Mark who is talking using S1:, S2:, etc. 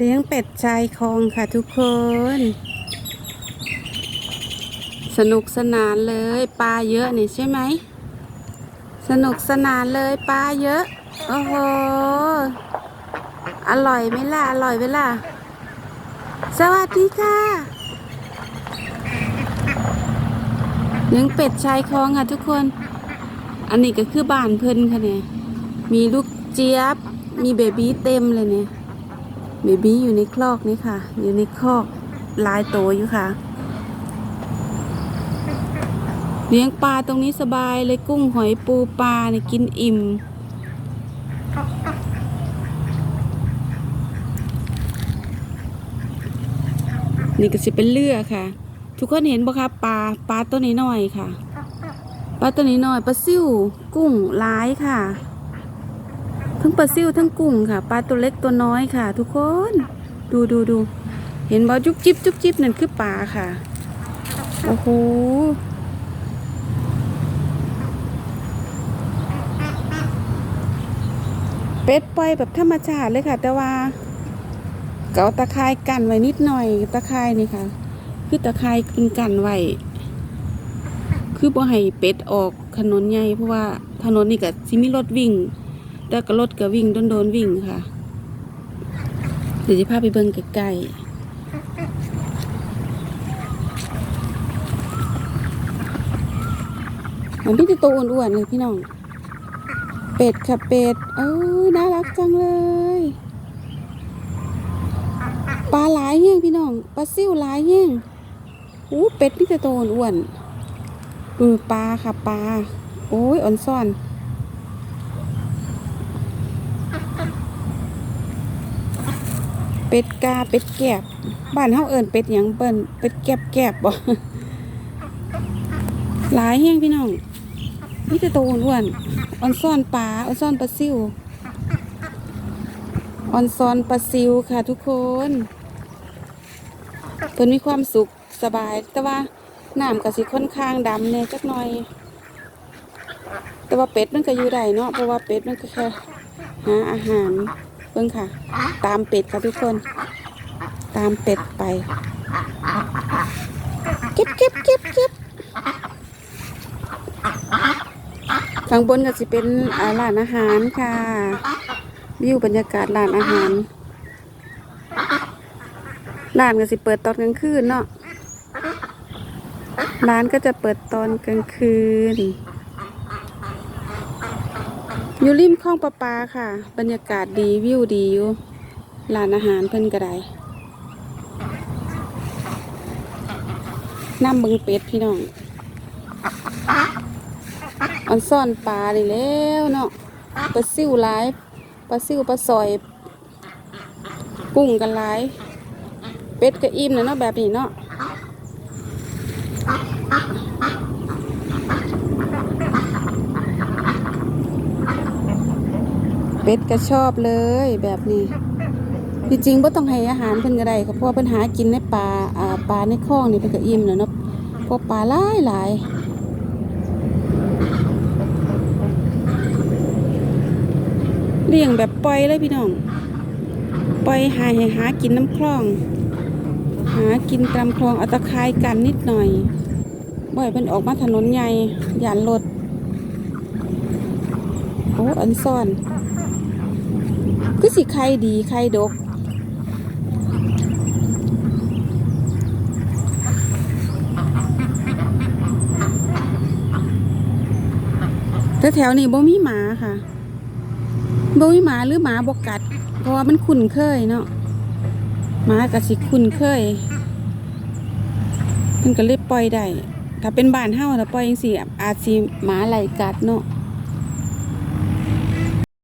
S1: เลี้ยงเป็ดชายคลองค่ะทุกคน สนุกสนานเลยปลาเยอะนี่ใช่ไหม สนุกสนานเลยปลาเยอะ โอ้โห อร่อยไหมล่ะ อร่อยไหมล่ะ สวัสดีค่ะเลี้ยงเป็ดชายคลองค่ะทุกคน อันนี้ก็คือบ้านเพิ่นค่ะเนี่ย มีลูกเจี๊ยบ มีเบบี้เต็มเลยเนี่ย เบบี้อยู่ในคลอกนี่ค่ะ อยู่ในคอกลายโตอยู่ค่ะ เลี้ยงปลาตรงนี้สบายเลยกุ้งหอยปูปลาเนี่ยกินอิ่ม นี่ก็สิเป็นเรือค่ะ ทุกคนเห็นบ่คะปลาปลาตัวนี้น้อยค่ะปลาตัวนี้น้อยปลาซิ่วกุ้งลายค่ะ ทั้งปลาซิ่วทั้งกุ้งค่ะ ปลาตัวเล็กตัวน้อยค่ะ ทุกคน ดูดูดู เห็นบ่จุ๊บจิ๊บจุ๊บจิ๊บนั่นคือปลาค่ะ โอ้โห เป็ดปล่อยแบบธรรมชาติเลยค่ะ แต่ว่าเกาตะไคร้กันไว้นิดหน่อย ตะไคร้นี่ค่ะ คือตะไคร้ขึ้นกันไว้ คือบ่ให้เป็ดออกถนนใหญ่เพราะว่าถนนนี่ก็สิมีรถวิ่ง แล้วก็รถก็วิ่งโดนๆวิ่งค่ะเดี๋ยวจะพาไปเบิ่งใกล้ๆมันพี่จะตัวอ้วนๆเลยพี่น้อง เป็ดค่ะเป็ด เอ้ยน่ารักจังเลยปลาหลายแห้งพี่น้องปลาซิ่วหลายแห้งอู้เป็ดพี่จะตัวอ้วนๆดูปลาค่ะปลา โอ้ยอ่อนซ่อน เป็ดกาเป็ดแกบบ้านเฮาเอิ้นเป็ดหยังเปิ้นเป็ดแกบแกบบ่หลายแห้งพี่น้องนี่จะโตอ้วนๆออนซ่อนปลาออนซ่อนปลาซิวออนซ่อนปลาซิวค่ะทุกคนเพิ่นมีความสุขสบาย แต่ว่าน้ำก็สิค่อนข้างดำแน่จักหน่อย แต่ว่าเป็ดมันก็อยู่ได้เนาะเพราะว่าเป็ดมันก็แค่หาอาหาร เบิ่งค่ะ ตามเป็ดค่ะทุกคน ตามเป็ดไปเก็บเก็บเก็บเก็บข้างบนก็จะเป็นอ่าร้านอาหารค่ะ วิวบรรยากาศร้านอาหารร้านก็สิเปิดตอนกลางคืนเนาะร้านก็จะเปิดตอนกลางคืน อยู่ริมคลองประปาค่ะ บรรยากาศดีวิวดีอยู่ร้านอาหารเพิ่นก็ได้น้ำบึงเป็ดพี่น้องอันซ่อนปลานี่แล้วเนาะปลาซิ่วหลายปลาซิ่วปลาซอย กุ้งกันหลาย เป็ดก็อิ่มนะเนาะแบบนี้เนาะ เป็ดก็ชอบเลยแบบนี้ที่จริงบ่ต้องให้อาหารเพิ่นก็ได้ค่ะเพราะว่าเพิ่นหากินในป่าอ่าปลาในคลองนี่เพิ่นก็อิ่มแล้วเนาะเพราะปลาหลายหลายเลี้ยงแบบปล่อยเลยพี่น้องปล่อยหาให้หากินน้ำคลอง หากินตามคลองเอาตะไคร้กันนิดหน่อยบ่ให้เพิ่นออกมาถนนใหญ่ยานรถโอ้อันซ่อน คือสิไข่ดีไข่ดกแต่แถวนี้บ่มีหมาค่ะบ่มีหมาหรือหมาบกัด เพราะว่ามันคุ้นเคยเนาะหมาก็สิคุ้นเคยมันก็เลยปล่อยได้ถ้าเป็นบ้านเฮาถ้าปล่อยจังซี่อาจสิหมาไหลกัดเนาะ